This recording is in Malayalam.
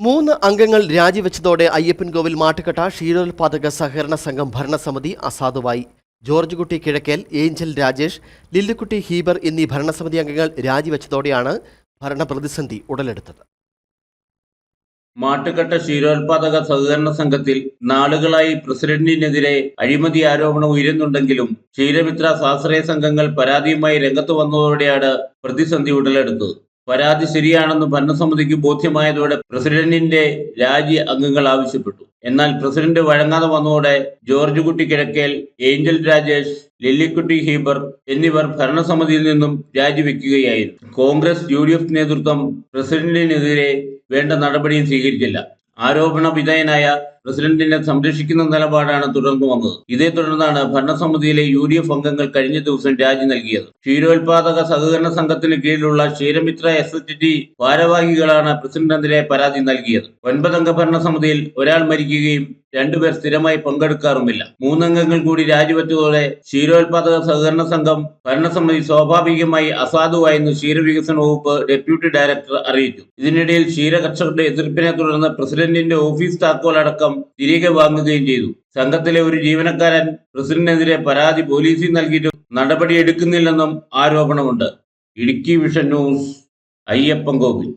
മൂന്ന് അംഗങ്ങൾ രാജിവെച്ചതോടെ അയ്യപ്പൻകോവിൽ മാട്ടുകെട്ട ക്ഷീരോത്പാദക സഹകരണ സംഘം ഭരണസമിതി അസാധുവായി. ജോർജ് കുട്ടി കിഴക്കേൽ ഏഞ്ചൽ രാജേഷ് ലില്ലുക്കുട്ടി ഹീബർ എന്നീ ഭരണസമിതി അംഗങ്ങൾ രാജിവെച്ചതോടെയാണ് ഭരണപ്രതിസന്ധി ഉടലെടുത്തത്. മാട്ടുകെട്ട ക്ഷീരോത്പാദക സഹകരണ സംഘത്തിൽ നാളുകളായി പ്രസിഡന്റിനെതിരെ അഴിമതി ആരോപണം ഉയരുന്നുണ്ടെങ്കിലും ക്ഷീരമിത്ര സ്വാശ്രയ സംഘങ്ങൾ പരാതിയുമായി രംഗത്ത് വന്നതോടെയാണ് പ്രതിസന്ധി ഉടലെടുത്തത്. പരാതി ശരിയാണെന്ന് ഭരണസമിതിക്ക് ബോധ്യമായതോടെ പ്രസിഡന്റിന്റെ രാജി അംഗങ്ങൾ ആവശ്യപ്പെട്ടു. എന്നാൽ പ്രസിഡന്റ് വഴങ്ങാതെ വന്നതോടെ George Kutty Kizhakkel Angel Rajesh Lillikutty Heber എന്നിവർ ഭരണസമിതിയിൽ നിന്നും രാജിവെക്കുകയായിരുന്നു കോൺഗ്രസ് യു ഡി എഫ് നേതൃത്വം പ്രസിഡന്റിനെതിരെ വേണ്ട നടപടിയും സ്വീകരിച്ചില്ല. ആരോപണ വിധേയനായ പ്രസിഡന്റിനെ സംരക്ഷിക്കുന്ന നിലപാടാണ് തുടർന്നു വന്നത്. ഇതേ തുടർന്നാണ് ഭരണസമിതിയിലെ യു ഡി എഫ് അംഗങ്ങൾ കഴിഞ്ഞ ദിവസം രാജി നൽകിയത്. ക്ഷീരോത്പാദക സഹകരണ സംഘത്തിന് കീഴിലുള്ള ക്ഷീരമിത്ര എസ് എച്ച് ടി ഭാരവാഹികളാണ് പ്രസിഡന്റിനെതിരെ പരാതി നൽകിയത്. ഒൻപതംഗ ഭരണസമിതിയിൽ ഒരാൾ മരിക്കുകയും രണ്ടുപേർ സ്ഥിരമായി പങ്കെടുക്കാറുമില്ല. മൂന്നംഗങ്ങൾ കൂടി രാജിവെച്ചതോടെ ക്ഷീരോത്പാദക സഹകരണ സംഘം ഭരണസമിതി സ്വാഭാവികമായി അസാധുവായെന്ന് ക്ഷീരവികസന വകുപ്പ് ഡെപ്യൂട്ടി ഡയറക്ടർ അറിയിച്ചു. ഇതിനിടയിൽ ക്ഷീര കർഷകരുടെ എതിർപ്പിനെ തുടർന്ന് പ്രസിഡന്റിന്റെ ഓഫീസ് താക്കോൽ അടക്കം തിരികെ വാങ്ങുകയും ചെയ്തു. സംഘത്തിലെ ഒരു ജീവനക്കാരൻ പ്രസിഡന്റിനെതിരെ പരാതി പോലീസിൽ നൽകിയിട്ടും നടപടിയെടുക്കുന്നില്ലെന്നും ആരോപണമുണ്ട്. Idukki vision news Ayyappan Kovil